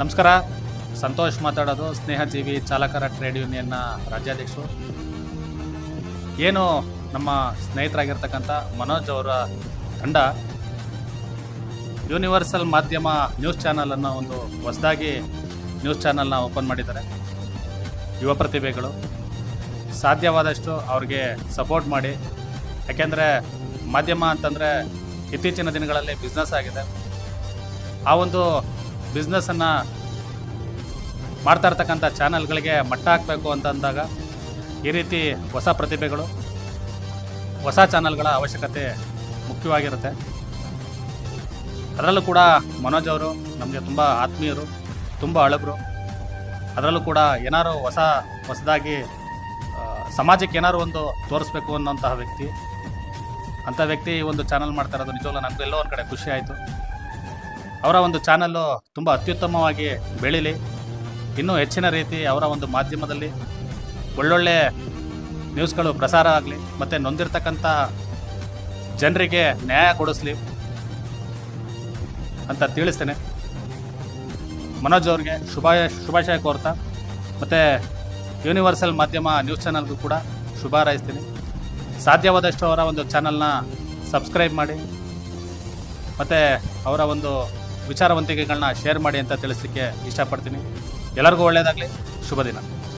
ನಮಸ್ಕಾರ. ಸಂತೋಷ್ ಮಾತಾಡೋದು. ಸ್ನೇಹಜೀವಿ ಚಾಲಕರ ಟ್ರೇಡ್ ಯೂನಿಯನ್ನ ರಾಜ್ಯಾಧ್ಯಕ್ಷರು. ಏನು ನಮ್ಮ ಸ್ನೇಹಿತರಾಗಿರ್ತಕ್ಕಂಥ ಮನೋಜ್ ಅವರ ತಂಡ ಯೂನಿವರ್ಸಲ್ ಮಾಧ್ಯಮ ನ್ಯೂಸ್ ಚಾನಲನ್ನು ಒಂದು ಹೊಸದಾಗಿ ನ್ಯೂಸ್ ಚಾನಲ್ನ ಓಪನ್ ಮಾಡಿದ್ದಾರೆ. ಯುವ ಪ್ರತಿಭೆಗಳು. ಸಾಧ್ಯವಾದಷ್ಟು ಅವ್ರಿಗೆ ಸಪೋರ್ಟ್ ಮಾಡಿ. ಯಾಕೆಂದರೆ ಮಾಧ್ಯಮ ಅಂತಂದರೆ ಇತ್ತೀಚಿನ ದಿನಗಳಲ್ಲಿ ಬಿಸ್ನೆಸ್ ಆಗಿದೆ. ಆ ಒಂದು ಬಿಸ್ನೆಸ್ಸನ್ನು ಮಾಡ್ತಾ ಇರ್ತಕ್ಕಂಥ ಚಾನಲ್ಗಳಿಗೆ ಮಟ್ಟ ಹಾಕಬೇಕು ಅಂತ ಅಂದಾಗ ಈ ರೀತಿ ಹೊಸ ಪ್ರತಿಭೆಗಳು, ಹೊಸ ಚಾನಲ್ಗಳ ಅವಶ್ಯಕತೆ ಮುಖ್ಯವಾಗಿರುತ್ತೆ. ಅದರಲ್ಲೂ ಕೂಡ ಮನೋಜ್ ಅವರು ನಮಗೆ ತುಂಬ ಆತ್ಮೀಯರು, ತುಂಬ ಹಳಬರು ಅದರಲ್ಲೂ ಕೂಡ ಏನಾರು ಹೊಸ, ಹೊಸದಾಗಿ ಸಮಾಜಕ್ಕೆ ಏನಾರು ಒಂದು ತೋರಿಸ್ಬೇಕು ಅನ್ನೋಂತಹ ವ್ಯಕ್ತಿ. ಅಂಥ ವ್ಯಕ್ತಿ ಒಂದು ಚಾನಲ್ ಮಾಡ್ತಾ ಇರೋದು ನಿಜವಾಗ್ಲೂ ನನಗೂ ಎಲ್ಲೋ ಒಂದು ಕಡೆ ಖುಷಿ ಆಯಿತು. ಅವರ ಒಂದು ಚಾನಲ್ಲು ತುಂಬ ಅತ್ಯುತ್ತಮವಾಗಿ ಬೆಳೀಲಿ. ಇನ್ನೂ ಹೆಚ್ಚಿನ ರೀತಿ ಅವರ ಒಂದು ಮಾಧ್ಯಮದಲ್ಲಿ ಒಳ್ಳೊಳ್ಳೆ ನ್ಯೂಸ್ಗಳು ಪ್ರಸಾರ ಆಗಲಿ, ಮತ್ತು ನೊಂದಿರ್ತಕ್ಕಂಥ ಜನರಿಗೆ ನ್ಯಾಯ ಕೊಡಿಸ್ಲಿ ಅಂತ ತಿಳಿಸ್ತೇನೆ. ಮನೋಜ್ ಅವ್ರಿಗೆ ಶುಭಾಯ, ಶುಭಾಶಯ ಕೋರ್ತಾ, ಮತ್ತು ಯೂನಿವರ್ಸಲ್ ಮಾಧ್ಯಮ ನ್ಯೂಸ್ ಚಾನಲ್ಗೂ ಕೂಡ ಶುಭ ಹಾರೈಸ್ತೀನಿ. ಸಾಧ್ಯವಾದಷ್ಟು ಅವರ ಒಂದು ಚಾನಲ್ನ ಸಬ್ಸ್ಕ್ರೈಬ್ ಮಾಡಿ, ಮತ್ತು ಅವರ ಒಂದು ವಿಚಾರವಂತಿಕೆಗಳನ್ನ ಶೇರ್ ಮಾಡಿ ಅಂತ ತಿಳಿಸ್ಲಿಕ್ಕೆ ಇಷ್ಟಪಡ್ತೀನಿ. ಎಲ್ಲರಿಗೂ ಒಳ್ಳೆಯದಾಗಲಿ ಶುಭ ದಿನ.